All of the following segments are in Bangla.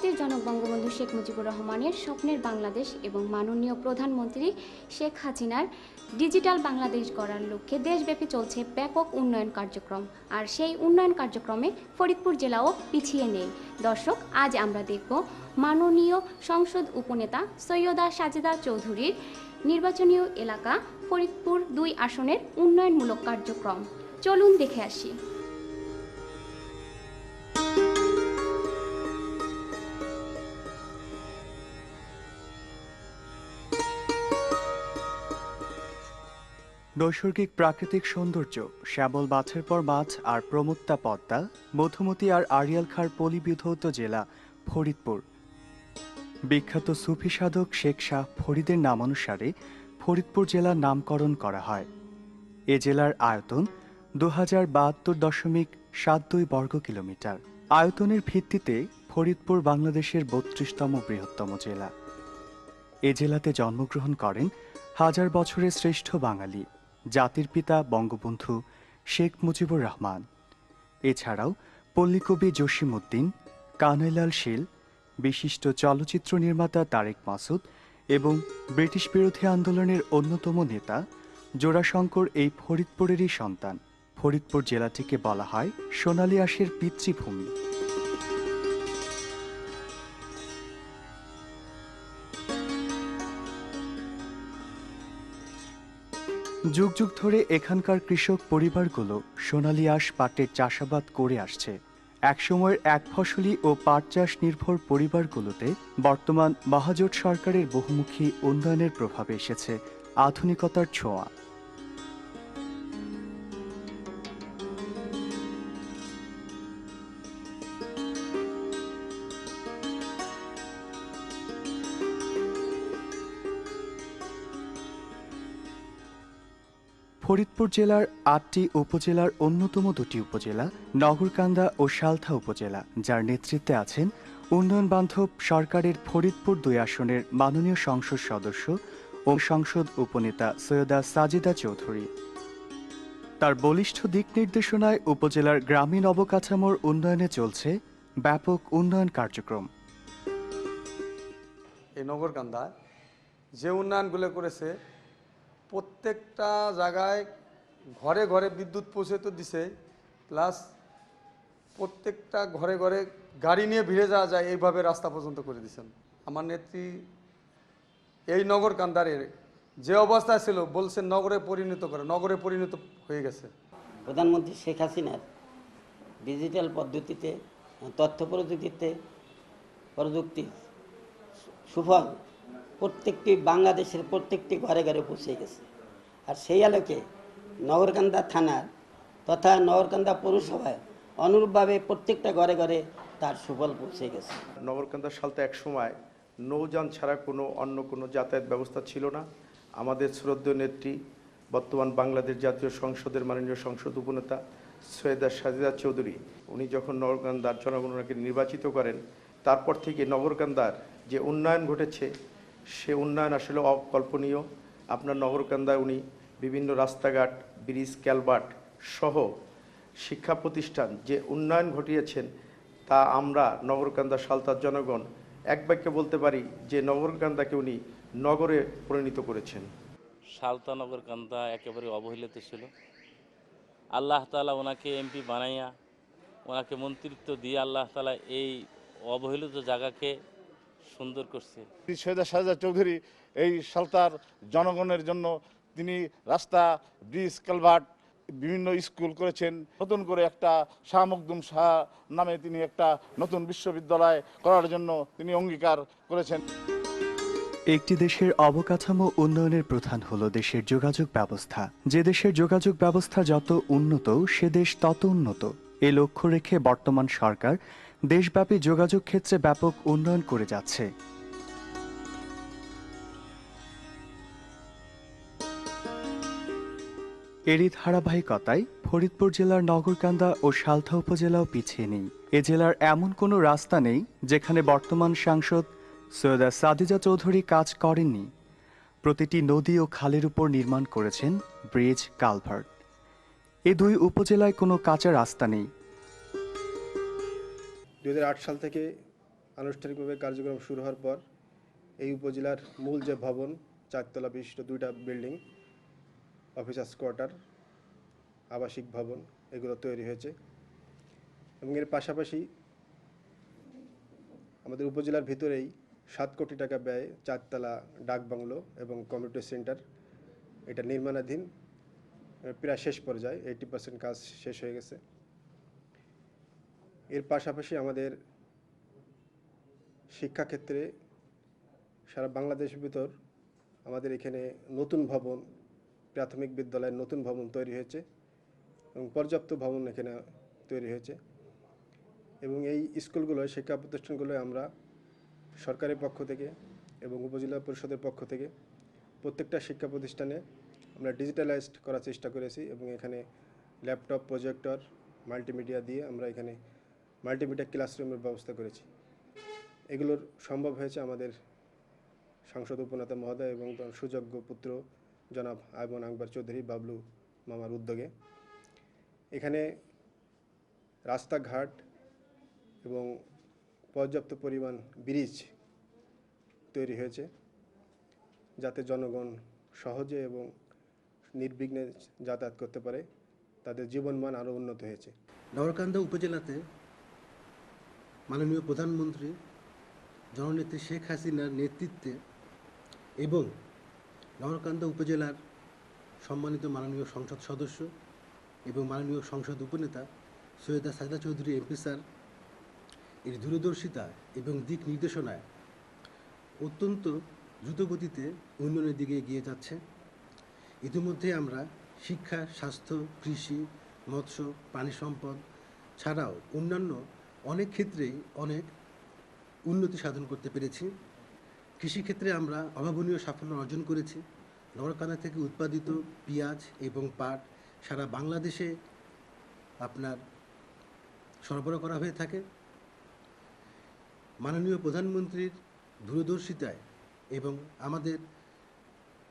জাতির জনক বঙ্গবন্ধু শেখ মুজিবুর রহমানের স্বপ্নের বাংলাদেশ এবং মাননীয় প্রধানমন্ত্রী শেখ হাসিনার ডিজিটাল বাংলাদেশ গড়ার লক্ষ্যে দেশব্যাপী চলছে ব্যাপক উন্নয়ন কার্যক্রম। আর সেই উন্নয়ন কার্যক্রমে ফরিদপুর জেলাও পিছিয়ে নেই। দর্শক, আজ আমরা দেখব মাননীয় সংসদ উপনেতা সৈয়দা সাজেদা চৌধুরীর নির্বাচনীয় এলাকা ফরিদপুর দুই আসনের উন্নয়নমূলক কার্যক্রম। চলুন দেখে আসি। নৈসর্গিক প্রাকৃতিক সৌন্দর্য শ্যাবল মাছের পর মাছ আর প্রমত্তা পদ্মা, মধুমতি আর আড়িয়াল খার পলিবিধৌত জেলা ফরিদপুর। বিখ্যাত সুফি সাধক শেখ শাহ ফরিদের নামানুসারে ফরিদপুর জেলার নামকরণ করা হয়। এ জেলার আয়তন দু হাজার বাহাত্তর দশমিক সাত দুই বর্গ কিলোমিটার। আয়তনের ভিত্তিতে ফরিদপুর বাংলাদেশের বত্রিশতম বৃহত্তম জেলা। এ জেলাতে জন্মগ্রহণ করেন হাজার বছরের শ্রেষ্ঠ বাঙালি। জাতির পিতা বঙ্গবন্ধু শেখ মুজিবুর রহমান। এছাড়াও পল্লীকবি জসিমউদ্দিন, কানাইলাল শীল বিশিষ্ট চলচ্চিত্র নির্মাতা তারেক মাসুদ এবং ব্রিটিশ বিরোধী আন্দোলনের অন্যতম নেতা জোড়াশঙ্কর এই ফরিদপুরেরই সন্তান। ফরিদপুর জেলাটিকে বলা হয় সোনালী আঁশের পিতৃভূমি। যুগ যুগ ধরে এখানকার কৃষক পরিবারগুলো সোনালি আঁশ পাটের চাষাবাদ করে আসছে। একসময়ের এক ফসলি ও পাট চাষ নির্ভর পরিবারগুলোতে বর্তমান মহাজোট সরকারের বহুমুখী উন্নয়নের প্রভাবে এসেছে আধুনিকতার ছোঁয়া। ফরিদপুর জেলার আটটি উপজেলার অন্যতম দুটি উপজেলা, নগরকান্দা ও সালথা উপজেলা, যার নেতৃত্বে আছেন উন্নয়ন বান্ধব সরকারের ফরিদপুর দুই আসনের মাননীয় সংসদ সদস্য ও সংসদ উপনেতা সৈয়দা সাজিদা চৌধুরী। তার বলিষ্ঠ দিক নির্দেশনায় উপজেলার গ্রামীণ অবকাঠামোর উন্নয়নে চলছে ব্যাপক উন্নয়ন কার্যক্রম। এই নগরকান্দায় যে উন্নয়নগুলো করেছে প্রত্যেকটা জায়গায় ঘরে ঘরে বিদ্যুৎ পৌঁছে তো দিছে প্লাস প্রত্যেকটা ঘরে ঘরে গাড়ি নিয়ে ভিড়ে যাওয়া যায়, এইভাবে রাস্তা পর্যন্ত করে দিয়েছেন আমার নেত্রী এই নগরকান্দারের যে অবস্থা ছিল, বলছেন নগরে পরিণত করে, নগরে পরিণত হয়ে গেছে। প্রধানমন্ত্রী শেখ হাসিনার ডিজিটাল পদ্ধতিতে, তথ্য প্রযুক্তিতে প্রযুক্তির সুফল প্রত্যেকটি বাংলাদেশের প্রত্যেকটি ঘরে ঘরে পৌঁছে গেছে। আর সেই আলোকে নগরকান্দা থানার তথা নগরকান্দা পৌরসভায় অনুরূপভাবে প্রত্যেকটা ঘরে ঘরে তার সুফল পৌঁছে গেছে। নগরকান্দা সালতে এক সময় নৌযান ছাড়া কোনো অন্য কোনো যাতায়াত ব্যবস্থা ছিল না। আমাদের শ্রদ্ধেয় নেত্রী, বর্তমান বাংলাদেশ জাতীয় সংসদের মাননীয় সংসদ উপনেতা সৈয়দা সাজিদা চৌধুরী, উনি যখন নগরকান্দার জনগণ ওনাকে নির্বাচিত করেন, তারপর থেকে নগরকান্দার যে উন্নয়ন ঘটেছে সে উন্নয়ন আসলে অকল্পনীয়। আপনার নগরকান্দায় উনি বিভিন্ন রাস্তাঘাট, ব্রিজ, ক্যালবার্ট সহ শিক্ষা প্রতিষ্ঠান যে উন্নয়ন ঘটিয়েছেন, তা আমরা নগরকান্দা সালতার জনগণ এক বাক্যে বলতে পারি যে নগরকান্দাকে উনি নগরে পরিণত করেছেন। সালতানগর কান্দা একেবারে অবহেলিত ছিল। আল্লাহ তালা ওনাকে এমপি বানাইয়া, ওনাকে মন্ত্রিত্ব দিয়ে আল্লাহ তালা এই অবহেলিত জায়গাকে সুন্দর করছে। সৈয়দা সাজা চৌধুরী এই সালতার জনগণের জন্য তিনি রাস্তা ব্রিজ কালভার্ট বিভিন্ন স্কুল করেছেন। নতুন করে একটা শাহ মখদুম শাহ নামে তিনি একটা নতুন বিশ্ববিদ্যালয় করার জন্য তিনি অঙ্গীকার করেছেন। একটি দেশের অবকাঠামো উন্নয়নের প্রধান হলো দেশের যোগাযোগ ব্যবস্থা। যে দেশের যোগাযোগ ব্যবস্থা যত উন্নত সে দেশ তত উন্নত। এ লক্ষ্য রেখে বর্তমান সরকার দেশব্যাপী যোগাযোগ ক্ষেত্রে ব্যাপক উন্নয়ন করে যাচ্ছে। এরই ধারাবাহিকতায় ফরিদপুর জেলার নগরকান্দা ও সালথা উপজেলাও পিছিয়ে নেই। এ জেলার এমন কোনো রাস্তা নেই যেখানে বর্তমান সাংসদ সৈয়দা সাদিজা চৌধুরী কাজ করেননি। প্রতিটি নদী ও খালের উপর নির্মাণ করেছেন ব্রিজ কালভার্ট। এ দুই উপজেলায় কোনো কাঁচা রাস্তা নেই। দু হাজার আট সাল থেকে আনুষ্ঠানিকভাবে কার্যক্রম শুরু হওয়ার পর এই উপজেলার মূল যে ভবন, চারতলা বিশিষ্ট দুইটা বিল্ডিং অফিসার্স কোয়ার্টার আবাসিক ভবন, এগুলো তৈরি হয়েছে। এবং এর পাশাপাশি আমাদের উপজেলার ভিতরেই সাত কোটি টাকা ব্যয়ে চারতলা ডাক বাংলো এবং কমিউনিটি সেন্টার এটা নির্মাণাধীন প্রায় শেষ পর্যায়ে এইটি পার্সেন্ট কাজ শেষ হয়ে গেছে। এর পাশাপাশি আমাদের শিক্ষাক্ষেত্রে সারা বাংলাদেশ ভিতর আমাদের এখানে নতুন ভবন, প্রাথমিক বিদ্যালয়ের নতুন ভবন তৈরি হয়েছে এবং পর্যাপ্ত ভবন এখানে তৈরি হয়েছে এবং এই স্কুলগুলোয় শিক্ষা প্রতিষ্ঠানগুলোয় আমরা সরকারের পক্ষ থেকে এবং উপজেলা পরিষদের পক্ষ থেকে প্রত্যেকটা শিক্ষা প্রতিষ্ঠানে আমরা ডিজিটালাইজড করার চেষ্টা করেছি এবং এখানে ল্যাপটপ প্রজেক্টর মাল্টিমিডিয়া দিয়ে আমরা এখানে মাল্টিমিডিয়া ক্লাসরুমের ব্যবস্থা করেছি। এগুলোর সম্ভব হয়েছে আমাদের সাংসদ উপনেতা মহোদয় এবং সুযোগ্য পুত্র জনাব আয়মন আকবর চৌধুরী, বাবলু মামার উদ্যোগে। এখানে রাস্তাঘাট এবং পর্যাপ্ত পরিমাণ ব্রিজ তৈরি হয়েছে, যাতে জনগণ সহজে এবং নির্বিঘ্নে যাতায়াত করতে পারে, তাদের জীবনমান আরও উন্নত হয়েছে। নগরকান্দা উপজেলাতে মাননীয় প্রধানমন্ত্রী জননেত্রী শেখ হাসিনার নেতৃত্বে এবং নগরকান্দা উপজেলার সম্মানিত মাননীয় সংসদ সদস্য এবং মাননীয় সংসদ উপনেতা সৈয়দা সাজদা চৌধুরী এমপি স্যার, এর দূরদর্শিতা এবং দিক নির্দেশনায় অত্যন্ত দ্রুতগতিতে উন্নয়নের দিকে এগিয়ে যাচ্ছে। ইতিমধ্যে আমরা শিক্ষা, স্বাস্থ্য, কৃষি, মৎস্য, প্রাণী সম্পদ ছাড়াও অন্যান্য অনেক ক্ষেত্রেই অনেক উন্নতি সাধন করতে পেরেছি। কৃষিক্ষেত্রে আমরা অভাবনীয় সাফল্য অর্জন করেছি। নগরকান্দা থেকে উৎপাদিত পেঁয়াজ এবং পাট সারা বাংলাদেশে আপনার সরবরাহ করা হয়ে থাকে। মাননীয় প্রধানমন্ত্রীর দূরদর্শিতায় এবং আমাদের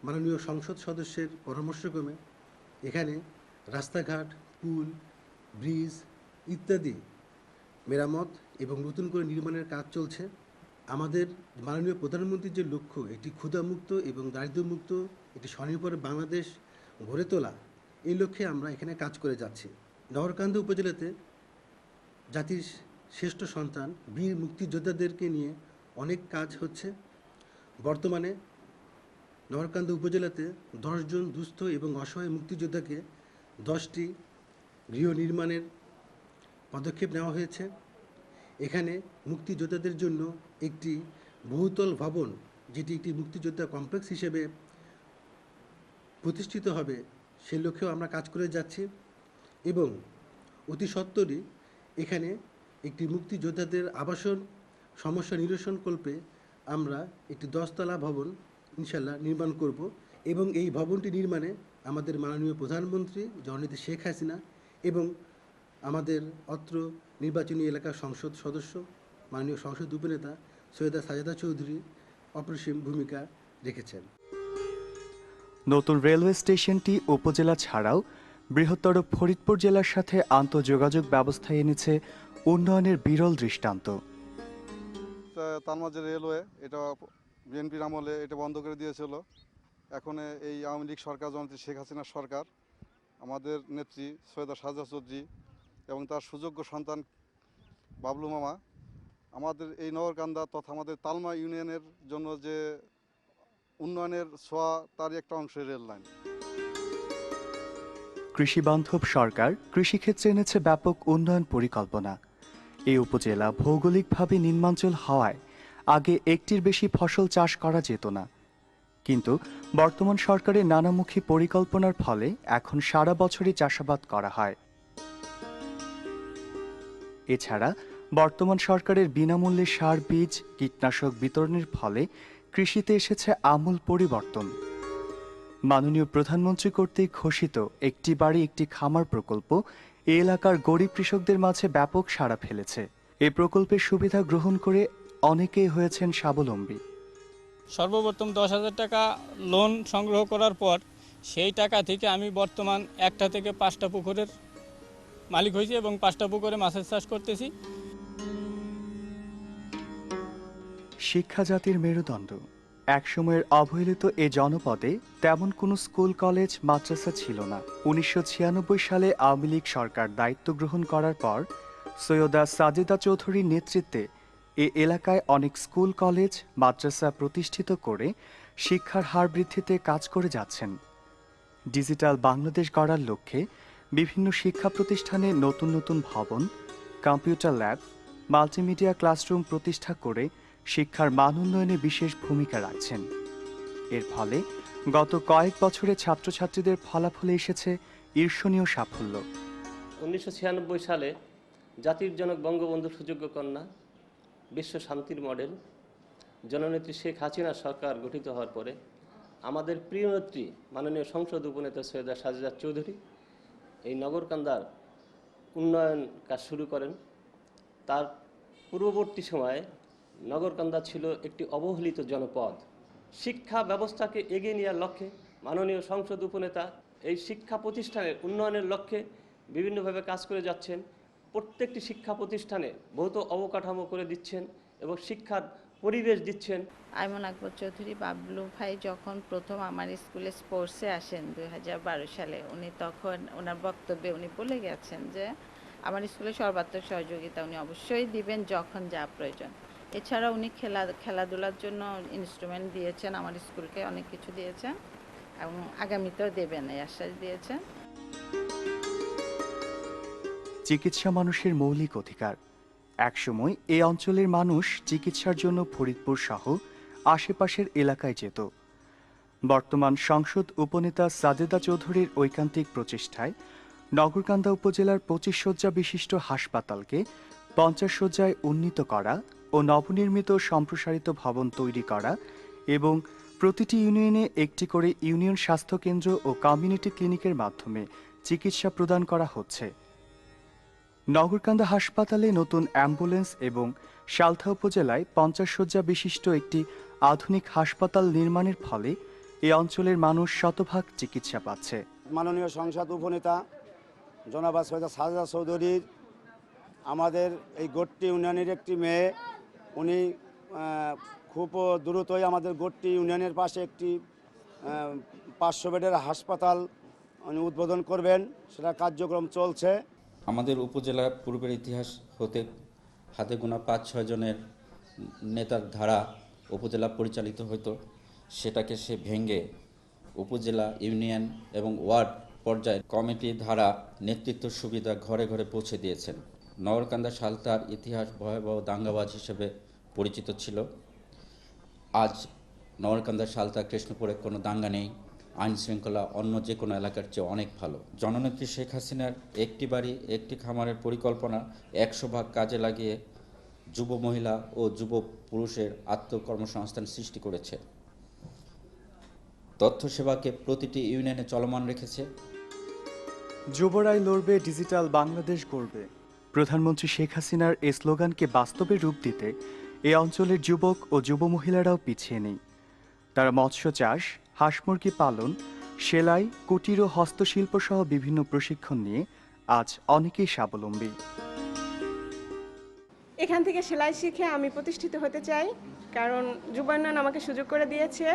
মাননীয় সংসদ সদস্যের পরামর্শক্রমে এখানে রাস্তাঘাট, পুল, ব্রিজ ইত্যাদি মেরামত এবং নতুন করে নির্মাণের কাজ চলছে। আমাদের মাননীয় প্রধানমন্ত্রীর যে লক্ষ্য একটি ক্ষুধামুক্ত এবং দারিদ্র্যমুক্ত একটি স্বনির্ভর বাংলাদেশ গড়ে তোলা, এই লক্ষ্যে আমরা এখানে কাজ করে যাচ্ছি। নগরকান্দা উপজেলাতে জাতির শ্রেষ্ঠ সন্তান, বীর মুক্তিযোদ্ধাদেরকে নিয়ে অনেক কাজ হচ্ছে। বর্তমানে নগরকান্দা উপজেলাতে দশজন দুস্থ এবং অসহায় মুক্তিযোদ্ধাকে দশটি গৃহ নির্মাণের পদক্ষেপ নেওয়া হয়েছে। এখানে মুক্তিযোদ্ধাদের জন্য একটি বহুতল ভবন, যেটি একটি মুক্তিযোদ্ধা কমপ্লেক্স হিসেবে প্রতিষ্ঠিত হবে, সে লক্ষ্যেও আমরা কাজ করে যাচ্ছি। এবং অতি সত্বরই এখানে একটি মুক্তিযোদ্ধাদের আবাসন সমস্যা নিরসন কল্পে আমরা একটি দশতলা ভবন ইনশাল্লাহ নির্মাণ করব। এবং এই ভবনটি নির্মাণে আমাদের মাননীয় প্রধানমন্ত্রী জননেত্রী শেখ হাসিনা এবং আমাদের অত্র নির্বাচনী এলাকার সংসদ সদস্য মাননীয় সংসদ উপনেতা সৈয়দা সাজেদা চৌধুরী অপরিসীম ভূমিকা রেখেছেন। নতুন রেলওয়ে স্টেশনটি উপজেলা ছাড়াও বৃহত্তর ফরিদপুর জেলার সাথে আন্তঃযোগাযোগ ব্যবস্থা এনেছে উন্নয়নের বিরল দৃষ্টান্ত। তা- তার মাঝে রেলওয়ে এটা বিএনপির আমলে এটা বন্ধ করে দিয়েছিল। এখন এই আওয়ামী লীগ সরকার জননেত্রী শেখ হাসিনার সরকার আমাদের নেত্রী সৈয়দা সাজা চৌধুরী এবং তার সুযোগ্য সন্তান বাবলু মামা। আমাদের এই নগরকান্দা তথা আমাদের তালমা ইউনিয়নের জন্য যে উন্নয়নের ছোঁয়া, তারই একটা অংশ রেল লাইন। কৃষি বান্ধব সরকার কৃষিক্ষেত্রে এনেছে ব্যাপক উন্নয়ন পরিকল্পনা। এই উপজেলা ভৌগোলিকভাবে নিম্নাঞ্চল হওয়ায় আগে একটির বেশি ফসল চাষ করা যেত না। কিন্তু বর্তমান সরকারের নানামুখী পরিকল্পনার ফলে এখন সারা বছরই চাষাবাদ করা হয়। এছাড়া বর্তমান সরকারের বিনামূল্যে সার বীজ, কীটনাশক বিতরণের ফলে কৃষিতে এসেছে আমূল পরিবর্তন। মাননীয় প্রধানমন্ত্রী কর্তৃক ঘোষিত একটি বাড়ি, একটি খামার প্রকল্প এ এলাকার গরিব কৃষকদের মাঝে ব্যাপক সাড়া ফেলেছে। এ প্রকল্পের সুবিধা গ্রহণ করে অনেকেই হয়েছেন স্বাবলম্বী। সর্বপ্রথম দশ হাজার টাকা লোন সংগ্রহ করার পর সেই টাকা থেকে আমি বর্তমান একটা থেকে পাঁচটা পুকুরের মালিক হয়েছি এবং পাঁচটা পুকুরে মাছের চাষ করতেছি। শিক্ষা জাতির মেরুদণ্ড। একসময়ের অবহেলিত এ জনপদে তেমন কোনো স্কুল, কলেজ, মাদ্রাসা ছিল না। উনিশশো ছিয়ানব্বই সালে আওয়ামী লীগ সরকার দায়িত্ব গ্রহণ করার পর সৈয়দা সাজেদা চৌধুরীর নেতৃত্বে এ এলাকায় অনেক স্কুল, কলেজ, মাদ্রাসা প্রতিষ্ঠিত করে শিক্ষার হার বৃদ্ধিতে কাজ করে যাচ্ছেন। ডিজিটাল বাংলাদেশ গড়ার লক্ষ্যে বিভিন্ন শিক্ষা প্রতিষ্ঠানে নতুন নতুন ভবন, কম্পিউটার ল্যাব, মাল্টিমিডিয়া ক্লাসরুম প্রতিষ্ঠা করে শিক্ষার মান উন্নয়নে বিশেষ ভূমিকা রাখছেন। এর ফলে গত কয়েক বছরে ছাত্রছাত্রীদের ফলাফলে এসেছে ঈর্ষণীয় সাফল্য। উনিশশো ছিয়ানব্বই সালে জাতির জনক বঙ্গবন্ধু সুযোগ্য কন্যা, বিশ্ব শান্তির মডেল, জননেত্রী শেখ হাসিনা সরকার গঠিত হওয়ার পরে আমাদের প্রিয় নেত্রী, মাননীয় সংসদ উপনেতা সৈয়দা সাজেদা চৌধুরী এই নগরকান্দার উন্নয়ন কাজ শুরু করেন। তার পূর্ববর্তী সময়ে নগরকান্দা ছিল একটি অবহেলিত জনপদ। শিক্ষা ব্যবস্থাকে এগিয়ে নেওয়ার লক্ষ্যে মাননীয় সংসদ উপনেতা এই শিক্ষা প্রতিষ্ঠানের উন্নয়নের লক্ষ্যে বিভিন্নভাবে কাজ করে যাচ্ছেন। প্রত্যেকটি শিক্ষা প্রতিষ্ঠানে বহুত অবকাঠামো করে দিচ্ছেন এবং শিক্ষার পরিবেশ দিচ্ছেন? আইমন আকবর চৌধুরী বাবলু ভাই যখন প্রথম আমার স্কুলে স্পোর্টসে আসেন দু হাজার বারো সালে উনি তখন ওনার বক্তব্যে উনি বলে গেছেন যে আমার স্কুলে সর্বাত্মক সহযোগিতা উনি অবশ্যই দিবেন যখন যা প্রয়োজন। এছাড়া উনি খেলা খেলাধুলার জন্য ইনস্ট্রুমেন্ট দিয়েছেন আমার স্কুলকে অনেক কিছু দিয়েছেন এবং আগামীতেও দেবেন এই আশ্বাস দিয়েছেন। চিকিৎসা মানুষের মৌলিক অধিকার। একসময় এ অঞ্চলের মানুষ চিকিৎসার জন্য ফরিদপুর সহ আশেপাশের এলাকায় যেত। বর্তমান সংসদ উপনেতা সাজেদা চৌধুরীর ঐকান্তিক প্রচেষ্টায় নগরকান্দা উপজেলার পঁচিশ শয্যা বিশিষ্ট হাসপাতালকে পঞ্চাশ শয্যায় উন্নীত করা ও নবনির্মিত সম্প্রসারিত ভবন তৈরি করা এবং প্রতিটি ইউনিয়নে একটি করে ইউনিয়ন স্বাস্থ্যকেন্দ্র ও কমিউনিটি ক্লিনিকের মাধ্যমে চিকিৎসা প্রদান করা হচ্ছে। নগরকান্দা হাসপাতালে নতুন অ্যাম্বুলেন্স এবং সালথা উপজেলায় পঞ্চাশ শয্যা বিশিষ্ট একটি আধুনিক হাসপাতাল নির্মাণের ফলে এ অঞ্চলের মানুষ শতভাগ চিকিৎসা পাচ্ছে। মাননীয় সংসদ উপনেতা জনাবা সৈয়দা সাজা চৌধুরীর আমাদের এই গোট্টি ইউনিয়নের একটি মেয়ে, উনি খুব দ্রুতই আমাদের গোট্টি ইউনিয়নের পাশে একটি পাঁচশো বেডের হাসপাতাল উনি উদ্বোধন করবেন। সেটা কার্যক্রম চলছে। আমাদের উপজেলার পূর্বের ইতিহাস হতে হাতে গোনা পাঁচ, ছয় জনের নেতার ধারা উপজেলা পরিচালিত হতো। সেটাকে সে ভেঙে উপজেলা ইউনিয়ন এবং ওয়ার্ড পর্যায়ে কমিটি ধারা নেতৃত্ব সুবিধা ঘরে ঘরে পৌঁছে দিয়েছেন। নগরকান্দা সালতার ইতিহাস ভয়াবহ দাঙ্গাবাজ হিসেবে পরিচিত ছিল। আজ নগরকান্দা সালতা কৃষ্ণপুরে কোনো দাঙ্গা নেই। আইন শৃঙ্খলা অন্য যে কোনো এলাকার চেয়ে অনেক ভালো। জননেত্রী শেখ হাসিনার একটি বাড়ি, একটি খামারের পরিকল্পনা একশো ভাগ কাজে লাগিয়ে যুব মহিলা ও যুব পুরুষের আত্মকর্মসংস্থান সৃষ্টি করেছে। তথ্য সেবাকে প্রতিটি ইউনিয়নে চলমান রেখেছে। যুবরাই লড়বে, ডিজিটাল বাংলাদেশ গড়বে। প্রধানমন্ত্রী শেখ হাসিনার এই স্লোগানকে বাস্তবে রূপ দিতে এ অঞ্চলের যুবক ও যুব মহিলারাও পিছিয়ে নেই। তারা মৎস্য চাষ হাঁস মুরগি পালন সেলাই কুটির ও হস্তশিল্প সহ বিভিন্ন প্রশিক্ষণ নিয়ে আজ অনেকেই স্বাবলম্বী। এখান থেকে সেলাই শিখে আমি প্রতিষ্ঠিত হতে চাই কারণ যুবান্নয়ন আমাকে সুযোগ করে দিয়েছে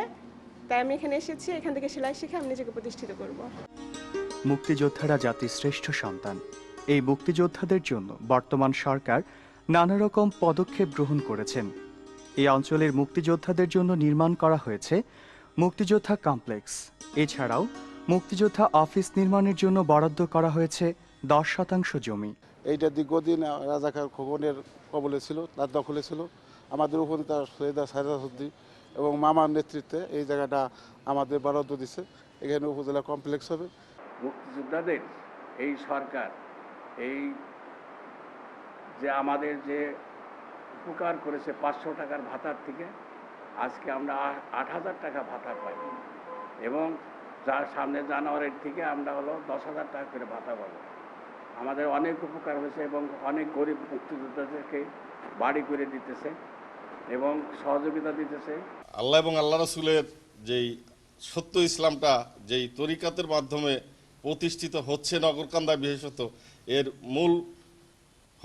তাই আমি এখানে এসেছি এখান থেকে সেলাই শিখে আমি নিজেকে প্রতিষ্ঠিত করব। মুক্তিযোদ্ধারা জাতির শ্রেষ্ঠ সন্তান। এই মুক্তিযোদ্ধাদের জন্য বর্তমান সরকার নানা রকম পদক্ষেপ গ্রহণ করেছেন। এই অঞ্চলের মুক্তিযোদ্ধাদের জন্য নির্মাণ করা হয়েছে মুক্তিযোদ্ধা কমপ্লেক্স এছাড়াও মুক্তিযোদ্ধা অফিস নির্মাণের জন্য বরাদ্দ করা হয়েছে দশ শতাংশ জমি। এইটা দীর্ঘদিন রাজাকার খোকনের কবলে ছিল তার দখলে ছিল। আমাদের উপনেতা সৈয়দা সাইদাসুদ্দি এবং মামার নেতৃত্বে এই জায়গাটা আমাদের বরাদ্দ দিছে। এখানে উপজেলা কমপ্লেক্স হবে। মুক্তিযোদ্ধাদের এই সরকার এই যে আমাদের যে উপকার করেছে পাঁচশো টাকার ভাতার থেকে আজকে আমরা আট হাজার টাকা ভাতা পাই। এবং যার সামনে জানুয়ারির থেকে আমরা হলো দশ হাজার টাকা করে ভাতা পাবো। আমাদের অনেক উপকার হয়েছে এবং অনেক গরিব মুক্তিযোদ্ধাদেরকে বাড়ি করে দিতেছে এবং সহযোগিতা দিতেছে। আল্লাহ এবং আল্লাহ রসুলের যেই সত্য ইসলামটা, যেই তরিকাতের মাধ্যমে প্রতিষ্ঠিত হচ্ছে নগরকান্দা বিশেষত, এর মূল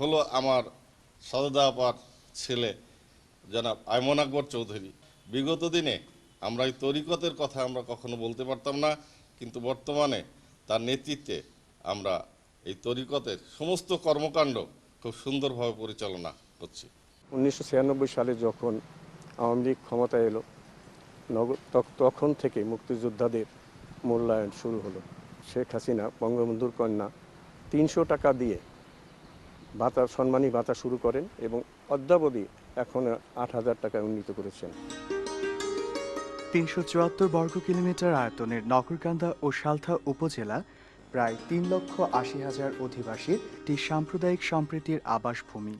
হলো আমার সদদা আপার ছেলে, জনাব আইমন আকবর চৌধুরী। বিগত দিনে আমরা এই তরিকতের কথা আমরা কখনো বলতে পারতাম না, কিন্তু বর্তমানে তার নেতৃত্বে আমরা এই তরিকতের সমস্ত কর্মকাণ্ড খুব সুন্দরভাবে পরিচালনা করছি। উনিশশো ছিয়ানব্বই সালে যখন আওয়ামী লীগ ক্ষমতায় এলো তখন থেকে মুক্তিযোদ্ধাদের মূল্যায়ন শুরু হলো। শেখ হাসিনা, বঙ্গবন্ধুর কন্যা, তিনশো টাকা দিয়ে ভাতা সম্মানী ভাতা শুরু করেন এবং অদ্যাবধি এখন আট হাজার টাকায় উন্নীত করেছেন। তিনশো চুয়াত্তর বর্গ কিলোমিটার আয়তনের নগরকান্দা ও সালথা উপজেলা, প্রায় তিন লক্ষ আশি হাজার অধিবাসীর একটি সাম্প্রদায়িক সম্প্রীতির আবাসভূমি।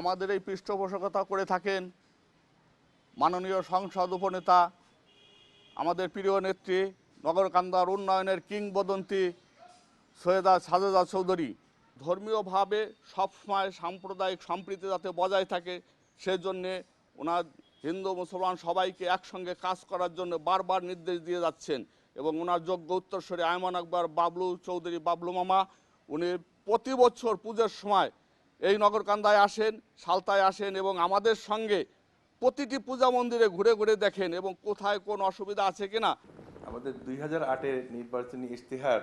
আমাদের এই পৃষ্ঠপোষকতা করে থাকেন মাননীয় সংসদ উপনেতা, আমাদের প্রিয় নেত্রী, নগরকান্দার উন্নয়নের কিংবদন্তি সৈয়দা সাজেদা চৌধুরী। ধর্মীয়ভাবে সবসময় সাম্প্রদায়িক সম্প্রীতি যাতে বজায় থাকে, সেজন্যে ওনার হিন্দু, মুসলমান সবাইকে একসঙ্গে কাজ করার জন্য বারবার নির্দেশ দিয়ে যাচ্ছেন এবং ওনার যোগ্য উত্তরস্বরী আয়মান আকবর, বাবলু চৌধুরী, বাবলু মামা, উনি প্রতি বছর পুজোর সময় এই নগরকান্দায় আসেন, সালতায় আসেন এবং আমাদের সঙ্গে প্রতিটি পূজা মন্দিরে ঘুরে ঘুরে দেখেন এবং কোথায় কোন অসুবিধা আছে কিনা আমাদের দুই হাজার আটের নির্বাচনী ইশতেহার,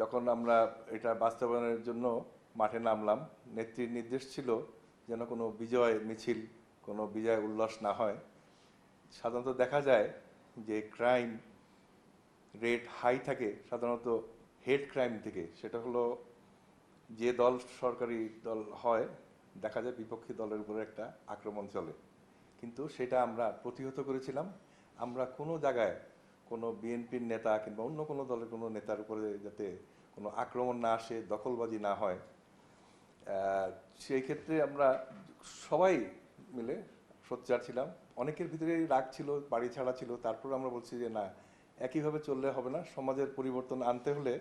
যখন আমরা এটা বাস্তবায়নের জন্য মাঠে নামলাম, নেত্রীর নির্দেশ ছিল যেন কোনো বিজয় মিছিল, কোনো বিজয় উল্লাস না হয়। সাধারণত দেখা যায় যে ক্রাইম রেট হাই থাকে, সাধারণত হেড ক্রাইম থেকে। সেটা হলো যে দল সরকারি দল হয়, দেখা যায় বিপক্ষী দলের উপরে একটা আক্রমণ চলে। কিন্তু সেটা আমরা প্রতিহত করেছিলাম। আমরা কোনো জায়গায় কোনো বিএনপির নেতা কিংবা অন্য কোনো দলের কোনো নেতার উপরে যাতে কোনো আক্রমণ না আসে, দখলবাজি না হয় সেই ক্ষেত্রে আমরা সবাই মিলে সোচ্চার ছিলাম। অনেকের ভিতরেই রাগ ছিল, বাড়ি ছাড়া ছিল। তারপর আমরা বলছি যে, না, একইভাবে চললে হবে না। সমাজের পরিবর্তন আনতে হলে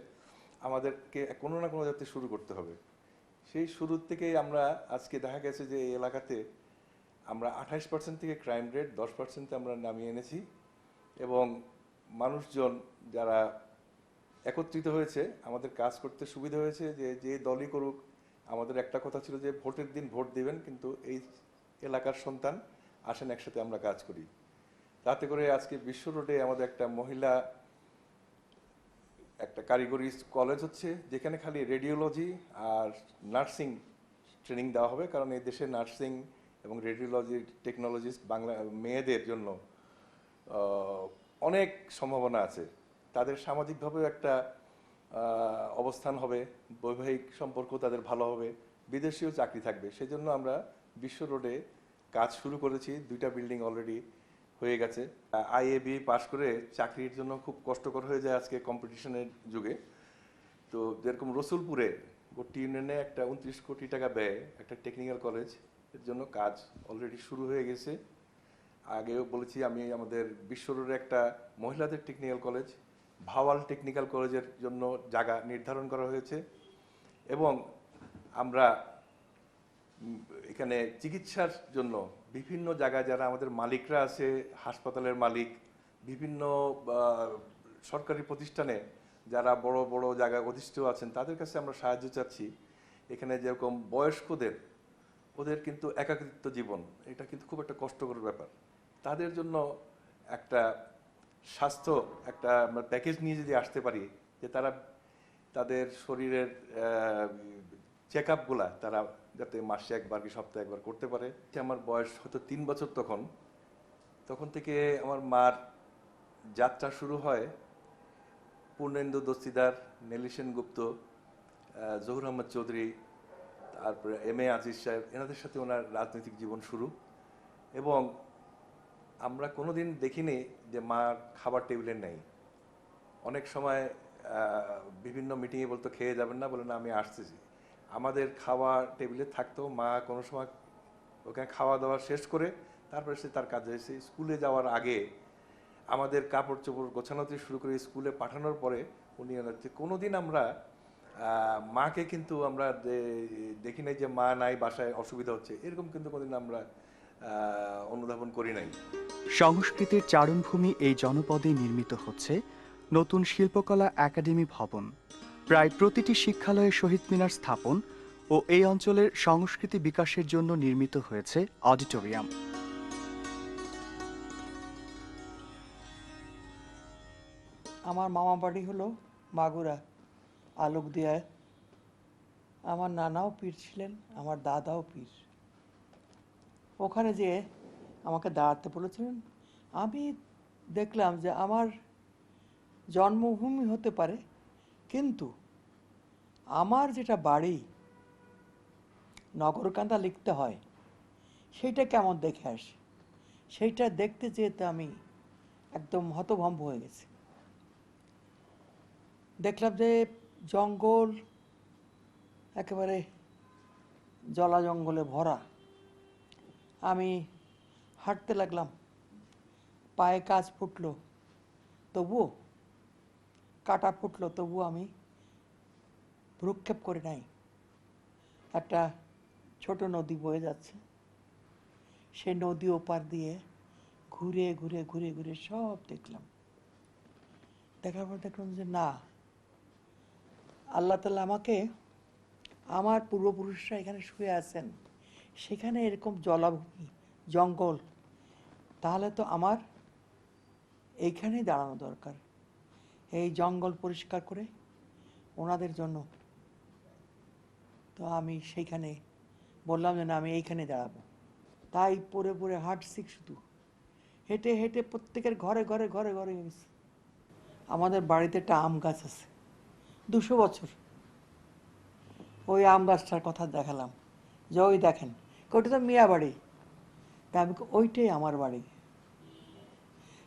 আমাদেরকে কোনো না কোনো যাতে শুরু করতে হবে। সেই শুরুর থেকেই আমরা আজকে দেখা গেছে যে, এই এলাকাতে আমরা আঠাইশ পার্সেন্ট থেকে ক্রাইম রেট, দশ পার্সেন্টে আমরা নামিয়ে এনেছি। এবং মানুষজন যারা একত্রিত হয়েছে, আমাদের কাজ করতে সুবিধা হয়েছে যে যে দলই করুক আমাদের একটা কথা ছিল যে ভোটের দিন ভোট দিবেন, কিন্তু এই এলাকার সন্তান আসেন একসাথে, আমরা কাজ করি। তাতে করে আজকে বিশ্ব রোডে আমাদের একটা মহিলা, একটা কারিগরি কলেজ হচ্ছে, যেখানে খালি রেডিওলজি আর নার্সিং ট্রেনিং দেওয়া হবে, কারণ এই দেশে নার্সিং এবং রেডিওলজি টেকনোলজিস্ট বাংলা, মেয়েদের জন্য অনেক সম্ভাবনা আছে। তাদের সামাজিকভাবেও একটা অবস্থান হবে, বৈবাহিক সম্পর্ক তাদের ভালো হবে, বিদেশিও চাকরি থাকবে। সেজন্য আমরা বিশ্ব রোডে কাজ শুরু করেছি, দুইটা বিল্ডিং অলরেডি হয়ে গেছে। আইএবি পাশ করে চাকরির জন্য খুব কষ্টকর হয়ে যায় আজকে কম্পিটিশনের যুগে। তো যেরকম রসুলপুরে গোটি ইউনিয়নে একটা উনত্রিশ কোটি টাকা ব্যয় একটা টেকনিক্যাল কলেজের জন্য কাজ অলরেডি শুরু হয়ে গেছে। আগেও বলেছি আমি আমাদের বিশ্ব রোডে একটা মহিলাদের টেকনিক্যাল কলেজ ভাওয়াল টেকনিক্যাল কলেজের জন্য জায়গা নির্ধারণ করা হয়েছে এবং আমরা এখানে চিকিৎসার জন্য বিভিন্ন জায়গায় যারা আমাদের মালিকরা আছে, হাসপাতালের মালিক, বিভিন্ন সরকারি প্রতিষ্ঠানে যারা বড় বড় জায়গায় অধিষ্ঠিত আছেন, তাদের কাছে আমরা সাহায্য চাচ্ছি। এখানে যেরকম বয়স্কদের, ওদের কিন্তু একাকিত্ব জীবন, এটা কিন্তু খুব একটা কষ্টকর ব্যাপার। তাদের জন্য একটা স্বাস্থ্য একটা প্যাকেজ নিয়ে যদি আসতে পারি, যে তারা তাদের শরীরের চেক আপগুলা তারা যাতে মাসে একবার কি সপ্তাহে একবার করতে পারে। আমার বয়স হয়তো তিন বছর তখন তখন থেকে আমার মার যাত্রা শুরু হয় পূর্ণেন্দু দস্তিদার নেলি গুপ্ত জহুর আহমদ চৌধুরী, তারপরে এম এ আজিজ সাহেব, এনাদের সাথে ওনার রাজনৈতিক জীবন শুরু। এবং আমরা কোনোদিন দেখিনি যে মা খাবার টেবিলে নেই। অনেক সময় বিভিন্ন মিটিংয়ে বলতো, খেয়ে যাবেন না? বলে, না, আমি আসতেছি আমাদের খাওয়া টেবিলে থাকতো, মা কোনো সময় ওখানে খাওয়া দাওয়া শেষ করে তারপরে সে তার কাজে এসে স্কুলে যাওয়ার আগে আমাদের কাপড় চোপড় গোছানো থেকে শুরু করে স্কুলে পাঠানোর পরে উনি হচ্ছে কোনোদিন আমরা মাকে কিন্তু আমরা দেখি নাই যে মা নাই, বাসায় অসুবিধা হচ্ছে। এরকম কিন্তু কোনোদিন আমরা অনুধাবন করি নাই। সংস্কৃতির চারণভূমি এই জনপদে নির্মিত হচ্ছে নতুন শিল্পকলা একাডেমি ভবন। প্রায় প্রতিটি শিক্ষালয়ে শহীদ মিনার স্থাপন ও এই অঞ্চলের সংস্কৃতি বিকাশের জন্য নির্মিত হয়েছে অডিটোরিয়াম। আমার মামা বাড়ি হলো মাগুরা আলোক দিয়ায় আমার নানাও পীর ছিলেন আমার দাদাও পীর। ওখানে যেয়ে আমাকে দাঁড়াতে বলেছিলেন। আমি দেখলাম যে আমার জন্মভূমি হতে পারে, কিন্তু আমার যেটা বাড়ি নগরকান্দা লিখতে হয়, সেইটা কেমন দেখে আসি? সেইটা দেখতে যেতে আমি একদম হতভম্ব হয়ে গেছি। দেখলাম যে জঙ্গল একেবারে জলা জঙ্গলে ভরা। আমি হাঁটতে লাগলাম। পায়ে কাজ ফুটলো। তবুও কাটা ফুটলো, তবুও আমি ভ্রুক্ষেপ করে নাই। একটা ছোট নদী বয়ে যাচ্ছে। সেই নদী ওপার দিয়ে ঘুরে ঘুরে ঘুরে ঘুরে সব দেখলাম। দেখার পর দেখলাম যে না, আল্লাহ তালা আমাকে, আমার পূর্বপুরুষরা এখানে শুয়ে আছেন। সেখানে এরকম জলাভূমি, জঙ্গল, তাহলে তো আমার এইখানেই দাঁড়ানো দরকার। এই জঙ্গল পরিষ্কার করে ওনাদের জন্য। তো আমি সেইখানে বললাম যে না, আমি এইখানে দাঁড়াবো। তাই পরে পরে হাঁটছি শুধু। হেঁটে হেঁটে প্রত্যেকের ঘরে ঘরে ঘরে ঘরে গেছে। আমাদের বাড়িতে একটা আম গাছ আছে। দুশো বছর। ওই আম গাছটার কথা দেখালাম। যে দেখেন ওইটা তো মিয়া বাড়ি? তা আমি ওইটাই আমার বাড়ি।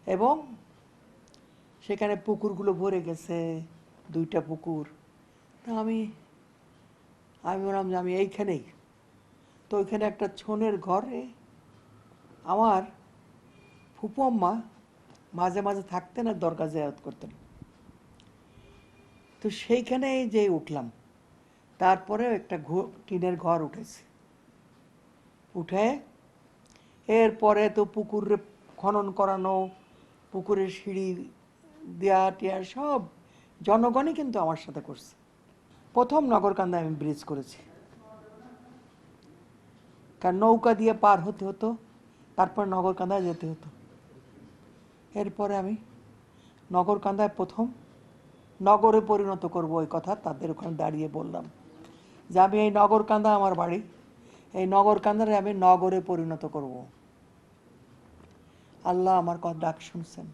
এবং সেখানে পুকুরগুলো ভরে গেছে, দুইটা পুকুর। তা আমি আমি বললাম যে আমি এইখানেই। তো ওইখানে একটা ছনের ঘরে আমার ফুপু আম্মা মাঝে মাঝে থাকতেন আর দরকার জায়াত করতেন। তো সেইখানেই যে উঠলাম। তারপরে একটা টিনের ঘর উঠেছে। উঠে। এরপরে তো পুকুর খনন করানো, পুকুরের সিঁড়ি দেয়া টেয়া সব জনগণই কিন্তু আমার সাথে করছে। প্রথম নগরকান্দায় আমি ব্রিজ করেছি। কারণ নৌকা দিয়ে পার হতে হতো, তারপর নগরকান্দায় যেতে হতো। এরপরে আমি নগরকান্দায় প্রথম নগরে পরিণত করব ওই কথা তাদের ওখানে দাঁড়িয়ে বললাম যে, আমি এই নগরকান্দা আমার বাড়ি। এই নগরকান্দারে আমি নগরে পরিণত করব। আল্লাহ আমার কথা ডাক শুনছেন।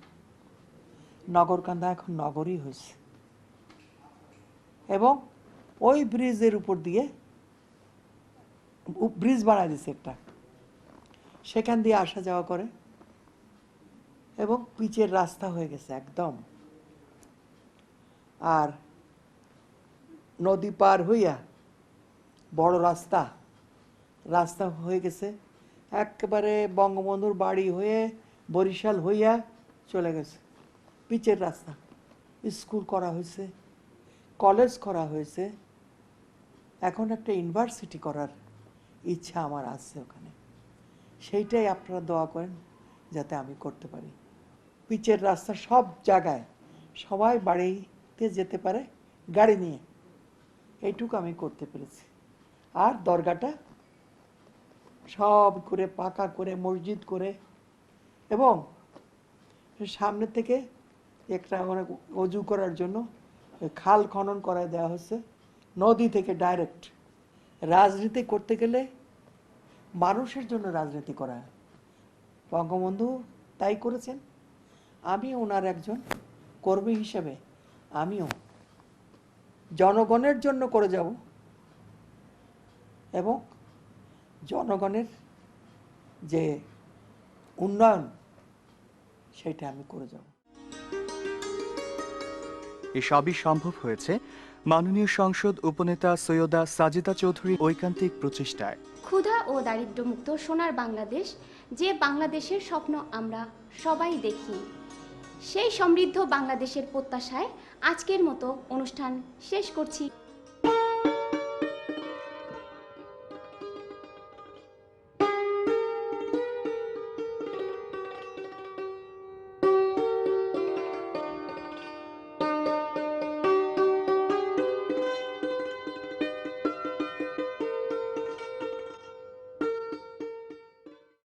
নগরকান্দা এখন নগরই হয়েছে। এবং ওই ব্রিজের উপর দিয়ে ব্রিজ বানায় দিছে একটা। সেখান দিয়ে আসা যাওয়া করে এবং পিচের রাস্তা হয়ে গেছে একদম। আর নদী পার হইয়া বড় রাস্তা রাস্তা হয়ে গেছে। একেবারে বঙ্গবন্ধুর বাড়ি হয়ে বরিশাল হইয়া চলে গেছে। পিচের রাস্তা। স্কুল করা হয়েছে, কলেজ করা হয়েছে। এখন একটা ইউনিভার্সিটি করার ইচ্ছা আমার আছে ওখানে। সেইটাই আপনারা দোয়া করেন যাতে আমি করতে পারি। পিচের রাস্তা সব জায়গায়, সবাই বাড়িতে যেতে পারে, গাড়ি নিয়ে। এইটুকু আমি করতে পেরেছি। আর দরগাটা সব করে, পাকা করে, মসজিদ করে। এবং সামনে থেকে একটা অনেক অজু করার জন্য খাল খনন করায় দেওয়া হচ্ছে। নদী থেকে ডাইরেক্ট রাজনীতি করতে গেলে মানুষের জন্য রাজনীতি করা। বঙ্গবন্ধু তাই করেছেন। আমি ওনার একজন কর্মী হিসেবে আমিও জনগণের জন্য করে যাব। এবং জনগণের যে উন্নয়ন সেটা আমি করে যাব। এসবই সম্ভব হয়েছে মাননীয় সংসদ উপনেতা সৈয়দা সাজিদা চৌধুরী ঐকান্তিক প্রচেষ্টায়। ক্ষুধা ও দারিদ্র্যমুক্ত সোনার বাংলাদেশ যে বাংলাদেশের স্বপ্ন আমরা সবাই দেখি সেই সমৃদ্ধ বাংলাদেশের প্রত্যাশায় আজকের মতো অনুষ্ঠান শেষ করছি।